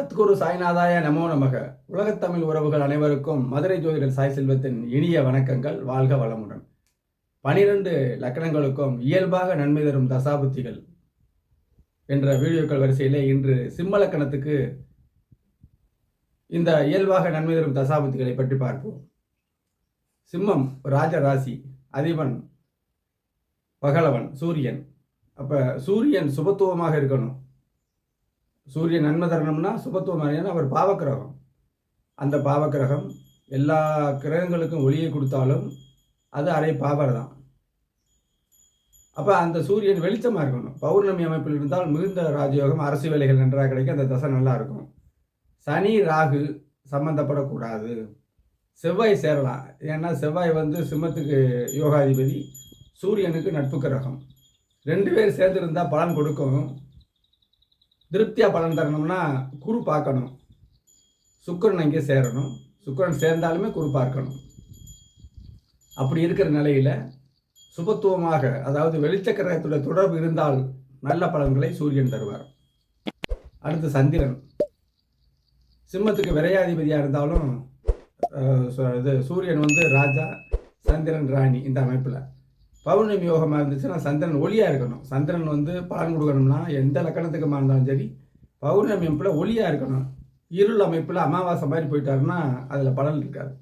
சத்குரு சாய்நாதாய நமோ நமக. உலகத்தமிழ் உறவுகள் அனைவருக்கும் மதுரை ஜோதிடர் சாய் செல்வத்தின் இனிய வணக்கங்கள். வாழ்க வளமுடன். பனிரெண்டு லக்கணங்களுக்கும் இயல்பாக நன்மை தரும் தசாபுத்திகள் என்ற வீடியோக்கள் வரிசையிலே இன்று சிம்ம லக்கணத்துக்கு இந்த இயல்பாக நன்மை தரும் தசாபுத்திகளை பற்றி பார்ப்போம். சிம்மம் ராஜ ராசி அதிபன் பகலவன் சூரியன். அப்போ சூரியன் சுபத்துவமாக இருக்கணும். சூரியன் நன்மை தரணும்னா சுபத்துவம் ஏன்னா அவர் பாவக்கிரகம். அந்த பாவக்கிரகம் எல்லா கிரகங்களுக்கும் ஒளியை கொடுத்தாலும் அது அரை பாவர் தான் அப்போ அந்த சூரியன் வெளிச்சமாக இருக்கணும். பௌர்ணமி அமைப்பில் இருந்தால் மிகுந்த ராஜயோகம் அரசு வேலைகள் நன்றாக கிடைக்கும். அந்த தசை நல்லா இருக்கும். சனி ராகு சம்மந்தப்படக்கூடாது செவ்வாய் சேரலாம். ஏன்னா செவ்வாய் வந்து சிம்மத்துக்கு யோகாதிபதி. சூரியனுக்கு நட்பு கிரகம் ரெண்டு பேர் சேர்ந்துருந்தால் பலன் கொடுக்கும். திருப்தியாக பலன் தரணும்னா குரு பார்க்கணும். சுக்கரன் அங்கே சேரணும். சுக்கரன் சேர்ந்தாலுமே குரு பார்க்கணும். அப்படி இருக்கிற நிலையில் சுபத்துவமாக அதாவது வெளிச்சக்கரகத்தோட தொடர்பு இருந்தால் நல்ல பலன்களை சூரியன் தருவார். அடுத்து சந்திரன். சிம்மத்துக்கு விரையாதிபதியாக இருந்தாலும் இது சூரியன் வந்து ராஜா சந்திரன் ராணி இந்த அமைப்பில். பௌர்ணமி யோகமாக இருந்துச்சுன்னா சந்திரன் ஒளியாக இருக்கணும். சந்திரன் வந்து பலன் கொடுக்கணும்னா எந்த லக்கணத்துக்குமா இருந்தாலும் சரி பௌர்ணமி அமைப்பில் ஒளியாக இருக்கணும். இருள் அமைப்பில் அமாவாசை மாதிரி போயிட்டாருன்னா அதில் பலன் இருக்காது.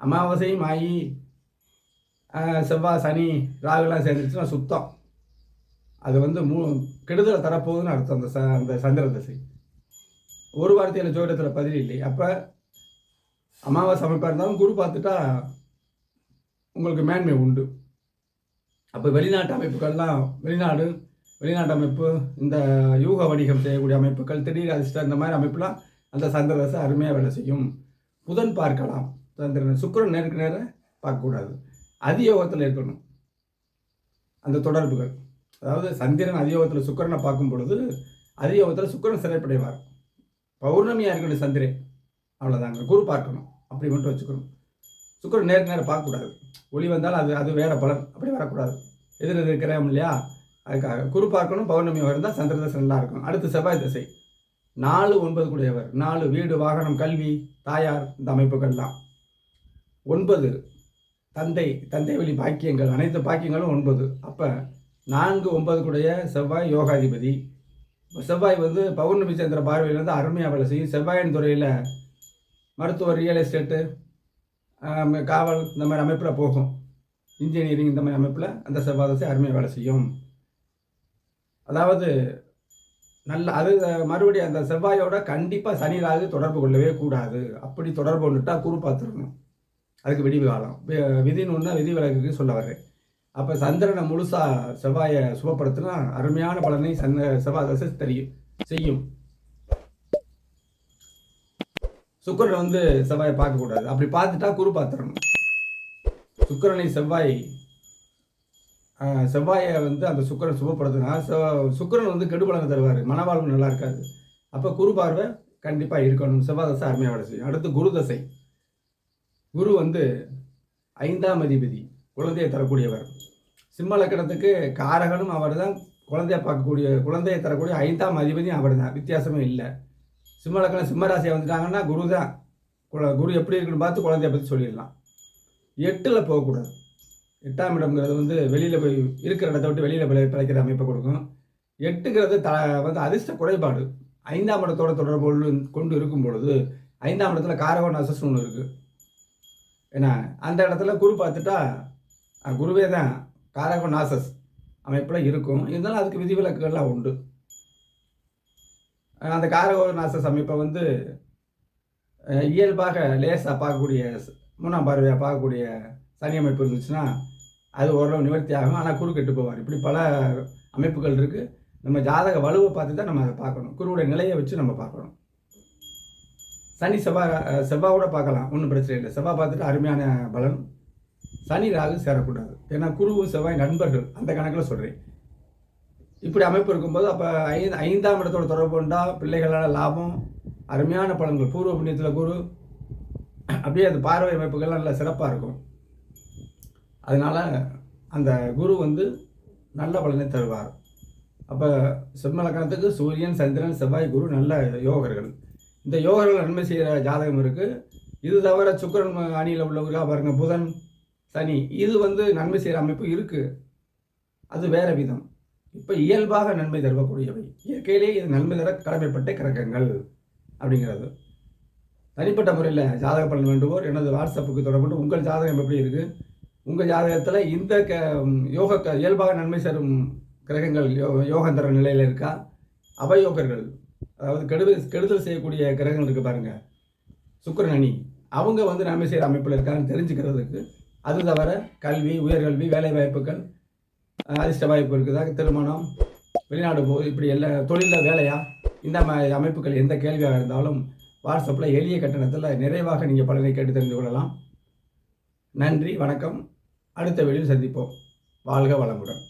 அமாவாசையும் ஆகி செவ்வாய் சனி ராகுலாம் சேர்ந்துருச்சுன்னா சுத்தம். அது வந்து மூ கெடுதலை தரப்போகுதுன்னு அர்த்தம் அந்த ச அந்த சந்திர தசை. ஒரு வார்த்தையில் ஜோடத்தில் பதில் இல்லை. அப்போ அமாவாசை அமைப்பாக இருந்தாலும் குரு பார்த்துட்டா உங்களுக்கு மேன்மை உண்டு. அப்போ வெளிநாட்டு அமைப்புகள்லாம் வெளிநாடு வெளிநாட்டு அமைப்பு இந்த யூக வணிகம் செய்யக்கூடிய அமைப்புகள் திடீர் அதிர்ஷ்டம் இந்த மாதிரி அமைப்புலாம் அந்த சந்திரதசை அருமையாக வேலை செய்யும். புதன் பார்க்கலாம். சந்திரன் சுக்கரன் நேருக்கு நேர பார்க்கக்கூடாது. அதியோகத்தில் இருக்கணும். அந்த தொடர்புகள். அதாவது சந்திரன் அதியோகத்தில் சுக்கரனை பார்க்கும் பொழுது அதியோகத்தில் சுக்கரன் சிறைப்படைவார். பௌர்ணமியாக இருக்கணும் சந்திரன். அவ்வளோதாங்க குரு பார்க்கணும். அப்படி மட்டும் வச்சுக்கணும். சுக்கரன் நேருக்கு நேரம் பார்க்கக்கூடாது. ஒளி வந்தால் அது அது வேறு பலன். அப்படி வரக்கூடாது. எதிர் இருக்கிறோம் இல்லையா? அதுக்காக குரு பார்க்கணும் பௌர்ணமி இருந்தால் சந்திர தசை நல்லா இருக்கும். அடுத்து செவ்வாய் திசை. நாலு ஒன்பது கூடியவர். நாலு வீடு வாகனம் கல்வி தாயார் இந்த அமைப்புகள்லாம். ஒன்பது தந்தை தந்தை வழி பாக்கியங்கள். அனைத்து பாக்கியங்களும் ஒன்பது. அப்போ நான்கு ஒன்பது கூடிய செவ்வாய் யோகாதிபதி. செவ்வாய் வந்து பௌர்ணமி சந்திர பார்வையிலேருந்து அருமையாக வேலை செய்யும். செவ்வாயின் துறையில் மருத்துவ ரியல் எஸ்டேட்டு காவல் இந்த மாதிரி அமைப்பில் போகும். இன்ஜினியரிங் இந்த மாதிரி அமைப்பில் அந்த செவ்வாய் அருமையாக வேலை செய்யும். அதாவது நல்ல அது மறுபடியும் அந்த செவ்வாயோட கண்டிப்பாக சனி ராகு தொடர்பு கொள்ளவே கூடாது. அப்படி தொடர்பு கொண்டுட்டா குறு பார்த்துருக்கணும் அதுக்கு விடிவு காலம். விதின்னு ஒன்றா விதி விலகுக்கு சொல்ல வர்றேன். அப்போ சந்திரனை முழுசாக செவ்வாயை சுபப்படுத்தினா அருமையான பலனை சந்த செவ்வாய் தசை தெரியும் செய்யும். சுக்கரன் வந்து செவ்வாயை பார்க்கக்கூடாது அப்படி பார்த்துட்டா குரு பார்த்துடணும். சுக்கரனை செவ்வாய் செவ்வாயை வந்து அந்த சுக்கரன் சுபப்படுத்தினா சுக்கரன் வந்து கெடுபலங்க தருவார். மனவாழ்வு நல்லா இருக்காது. அப்போ குரு பார்வை கண்டிப்பாக இருக்கணும். செவ்வாய் தசை அருமையாக வேலை செய்யும். அடுத்து குரு தசை. குரு வந்து ஐந்தாம் அதிபதி குழந்தையை தரக்கூடியவர். சிம்ம லக்கணத்துக்கு காரகனும் அவர் தான் குழந்தைய பார்க்கக்கூடிய குழந்தையை தரக்கூடிய ஐந்தாம் அதிபதியும் அவர் தான் வித்தியாசமே இல்லை. சிம்ம லக்கணம் சிம்மராசியை வந்துட்டாங்கன்னா குரு தான் குரு எப்படி இருக்குன்னு பார்த்து குழந்தைய பற்றி சொல்லிடலாம். எட்டில் போகக்கூடாது. எட்டாம் இடம்ங்கிறது வந்து வெளியில் போய் இருக்கிற இடத்த விட்டு வெளியில் போய் பிழைக்கிற அமைப்பை கொடுக்கும். எட்டுங்கிறது த வந்து அதிர்ஷ்ட குறைபாடு. ஐந்தாம் இடத்தோட தொடர்பு கொண்டு இருக்கும் பொழுது ஐந்தாம் இடத்துல காரகோன் அசஸ் ஒன்று இருக்குது ஏன்னா அந்த இடத்துல குரு பார்த்துட்டா குருவே தான் காரகோன் நாசஸ் அமைப்பில் இருக்கும். இருந்தாலும் அதுக்கு விதிவிலக்குகள்லாம் உண்டு. அந்த காரகோர நாச அமைப்பை வந்து இயல்பாக லேசாக பார்க்கக்கூடிய மூணாம் பார்வையாக பார்க்கக்கூடிய சனி அமைப்பு இருந்துச்சுன்னா அது ஓரளவு நிவர்த்தி ஆகும். ஆனால் குரு கெட்டு போவார். இப்படி பல அமைப்புகள் இருக்குது நம்ம ஜாதக வலுவை பார்த்து தான் நம்ம அதை பார்க்கணும். குருவோட நிலையை வச்சு நம்ம பார்க்கணும். சனி செவ்வாய் செவ்வாவோட பார்க்கலாம். ஒன்றும் பிரச்சனை இல்லை. செவ்வாய் பார்த்துட்டு அருமையான பலன். சனி ராகு சேரக்கூடாது. ஏன்னா குருவும் செவ்வாய் நண்பர்கள். அந்த கணக்கில் சொல்கிறேன் இப்படி அமைப்பு இருக்கும்போது அப்போ ஐந்து ஐந்தாம் இடத்தோட தொடர்பு கொண்டா பிள்ளைகளால் லாபம் அருமையான பலன்கள். பூர்வ புண்ணியத்தில் குரு அப்படியே அந்த பார்வை அமைப்புகள்லாம் நல்லா சிறப்பாக இருக்கும். அதனால் அந்த குரு வந்து நல்ல பலனை தருவார். அப்போ சிம்மலக்கணத்துக்கு சூரியன் சந்திரன் செவ்வாய் குரு நல்ல யோகர்கள். இந்த யோகர்கள் நன்மை செய்கிற ஜாதகம் இருக்குது இது தவிர சுக்கிரன் அணியில் உள்ளவர்களாக பாருங்க புதன் சனி. இது வந்து நன்மை செய்கிற அமைப்பு இருக்குது அது வேறு விதம். இப்போ இயல்பாக நன்மை தரக்கூடியவை. இயற்கையிலேயே இது நன்மை தர கடமைப்பட்ட கிரகங்கள் அப்படிங்கிறது. தனிப்பட்ட முறையில் ஜாதக பலன் வேண்டுவோர் எனது வாட்ஸ்அப்புக்கு தொடர்பு உங்கள் ஜாதகம் எப்படி இருக்குது உங்கள் ஜாதகத்தில் இந்த க யோக க இயல்பாக நன்மை தரும் கிரகங்கள் யோ யோகந்தர நிலையில் இருக்கா? அவயோகர்கள் அதாவது கெடுதல் கெடுதல் செய்யக்கூடிய கிரகங்கள் இருக்குது பாருங்கள் சுக்கிரன் அணி அவங்க வந்து நன்மை செய்கிற அமைப்பில் இருக்கான்னு தெரிஞ்சுக்கிறதுக்கு அது தவிர கல்வி உயர்கல்வி வேலைவாய்ப்புகள் அதிர்ஷ்ட வாய்ப்பு இருக்குதா. திருமணம் வெளிநாடு போ இப்படி எல்லா தொழிலில் வேலையா? இந்த மாதிரி அமைப்புகள் எந்த கேள்வியாக இருந்தாலும் வாட்ஸ்அப்பில் எளிய கட்டணத்தில் நிறைவாக நீங்கள் பலனை கேட்டு தெரிந்து கொள்ளலாம். நன்றி வணக்கம். அடுத்த வீடியோ சந்திப்போம். வாழ்க வளமுடன்.